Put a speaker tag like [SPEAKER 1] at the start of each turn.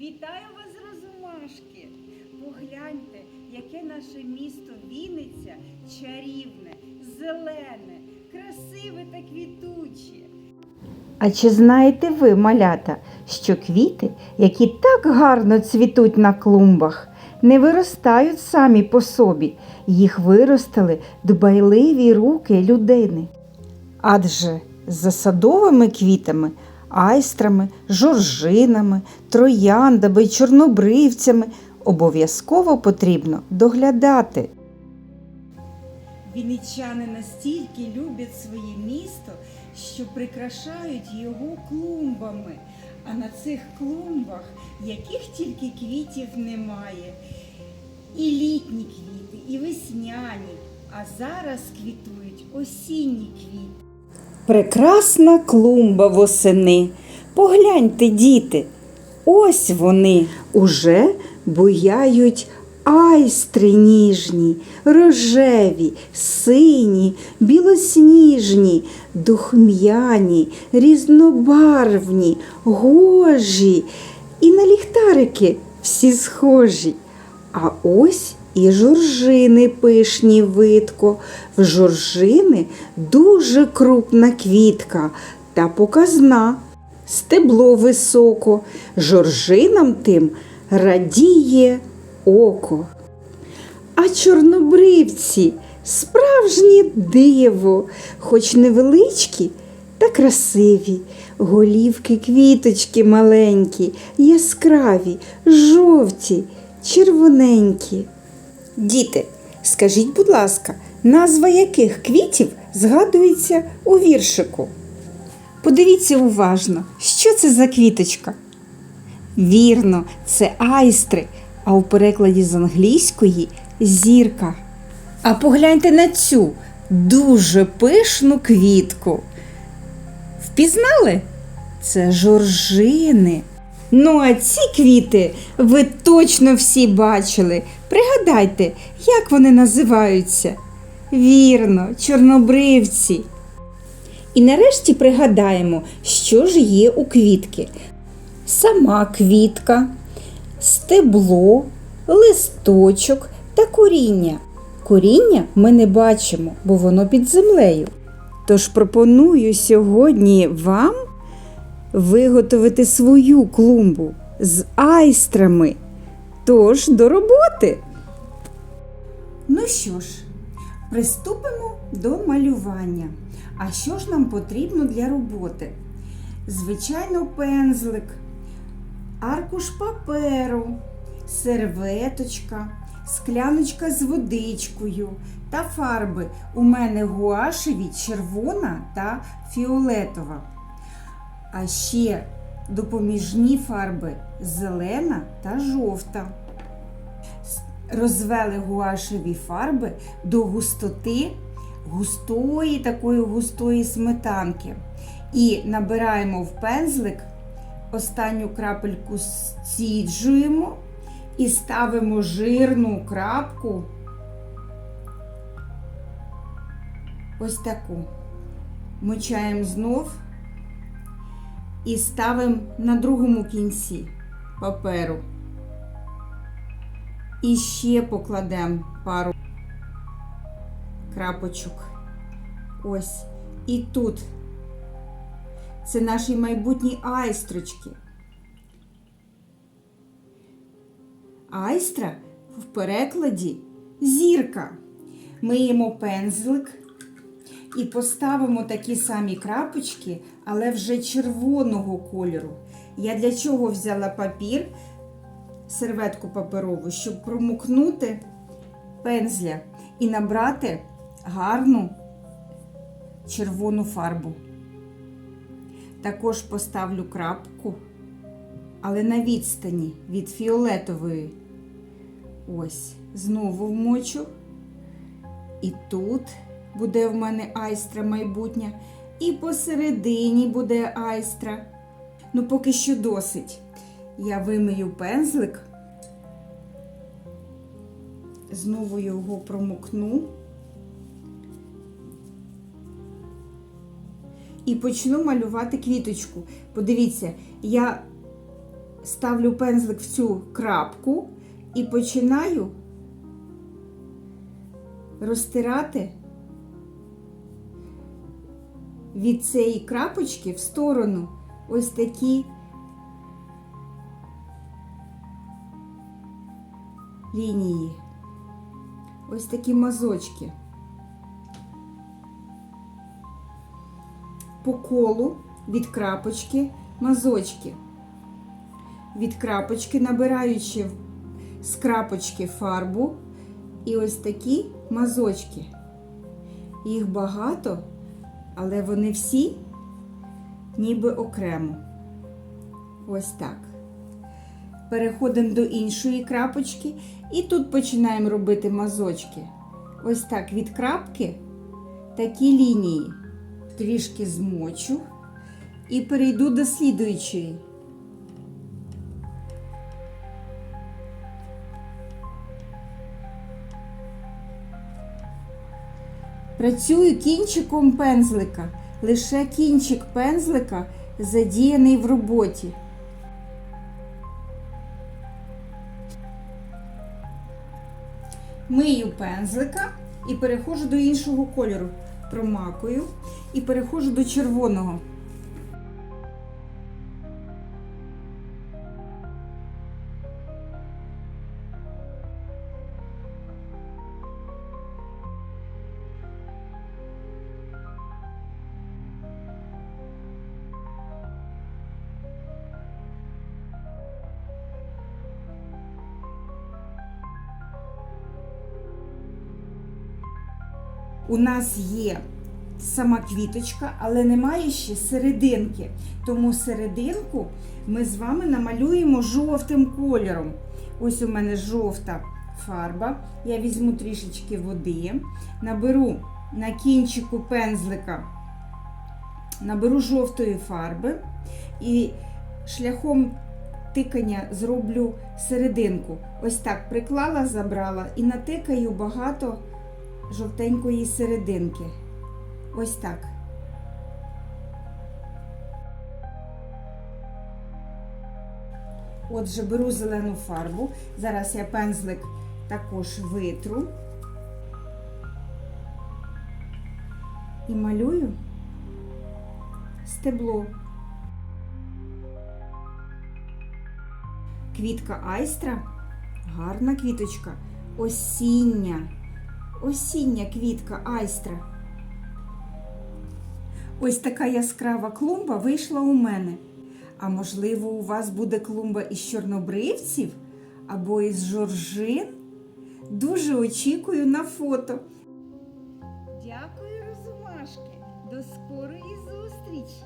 [SPEAKER 1] Вітаю вас, розумашки! Погляньте, яке наше місто Вінниця чарівне, зелене, красиве та квітуче.
[SPEAKER 2] А чи знаєте ви, малята, що квіти, які так гарно цвітуть на клумбах, не виростають самі по собі, їх виростили дбайливі руки людини. Адже за садовими квітами, айстрами, жоржинами, трояндами й чорнобривцями обов'язково потрібно доглядати.
[SPEAKER 1] Вінничани настільки люблять своє місто, що прикрашають його клумбами. А на цих клумбах яких тільки квітів немає. І літні квіти, і весняні, а зараз квітують осінні квіти.
[SPEAKER 2] Прекрасна клумба восени. Погляньте, діти, ось вони уже буяють айстри ніжні, рожеві, сині, білосніжні, духм'яні, різнобарвні, гожі. І на ліхтарики всі схожі. А ось і жоржини пишні видко. В жоржини дуже крупна квітка та показна. Стебло високо, жоржинам тим радіє око. А чорнобривці справжнє диво, хоч невеличкі та красиві. Голівки квіточки маленькі, яскраві, жовті, червоненькі. Діти, скажіть, будь ласка, назва яких квітів згадується у віршику? Подивіться уважно, що це за квіточка? Вірно, це айстри, а у перекладі з англійської зірка. А погляньте на цю дуже пишну квітку. Впізнали? Це жоржини. Ну, а ці квіти ви точно всі бачили. Пригадайте, як вони називаються? Вірно, чорнобривці. І нарешті пригадаємо, що ж є у квітки. Сама квітка, стебло, листочок та коріння. Коріння ми не бачимо, бо воно під землею. Тож пропоную сьогодні вам виготовити свою клумбу з айстрами. Тож до роботи. Ну що ж, приступимо до малювання. А що ж нам потрібно для роботи? Звичайно, пензлик, аркуш паперу, серветочка, скляночка з водичкою та фарби. У мене гуашеві червона та фіолетова. А ще допоміжні фарби зелена та жовта. Розвели гуашеві фарби до густоти густої такої густої сметанки. І набираємо в пензлик, останню крапельку стіджуємо і ставимо жирну крапку. Ось таку. Мочаємо знов і ставимо на другому кінці паперу. І ще покладемо пару крапочок. Ось. І тут. Це наші майбутні айстрочки. Айстра в перекладі зірка. Миємо пензлик і поставимо такі самі крапочки, але вже червоного кольору. Я для чого взяла папір, серветку паперову, щоб промокнути пензля і набрати гарну червону фарбу. Також поставлю крапку, але на відстані від фіолетової. Ось, знову вмочу. І тут буде в мене айстра майбутня, і посередині буде айстра. Ну, поки що досить. Я вимию пензлик, знову його промокну. І почну малювати квіточку. Подивіться, я ставлю пензлик в цю крапку і починаю розтирати від цієї крапочки в сторону ось такі лінії. Ось такі мазочки. По колу від крапочки мазочки. Від крапочки набираючи з крапочки фарбу і ось такі мазочки. Їх багато, але вони всі ніби окремо. Ось так. Переходимо до іншої крапочки і тут починаємо робити мазочки. Ось так від крапки такі лінії. Трішки змочу і перейду до слідуючої. Працюю кінчиком пензлика. Лише кінчик пензлика задіяний в роботі. Мию пензлика і переходжу до іншого кольору. Промакую і переходжу до червоного. У нас є сама квіточка, але немає ще серединки. Тому серединку ми з вами намалюємо жовтим кольором. Ось у мене жовта фарба. Я візьму трішечки води, наберу на кінчику пензлика, наберу жовтої фарби і шляхом тикання зроблю серединку. Ось так приклала, забрала і натикаю багато жовтенької серединки. Ось так. Отже, беру зелену фарбу. Зараз я пензлик також витру і малюю стебло. Квітка айстра, гарна квіточка, осіння осіння квітка айстра. Ось така яскрава клумба вийшла у мене. А можливо, у вас буде клумба із чорнобривців або із жоржин. Дуже очікую на фото.
[SPEAKER 1] Дякую, розумашки! До скорої зустрічі!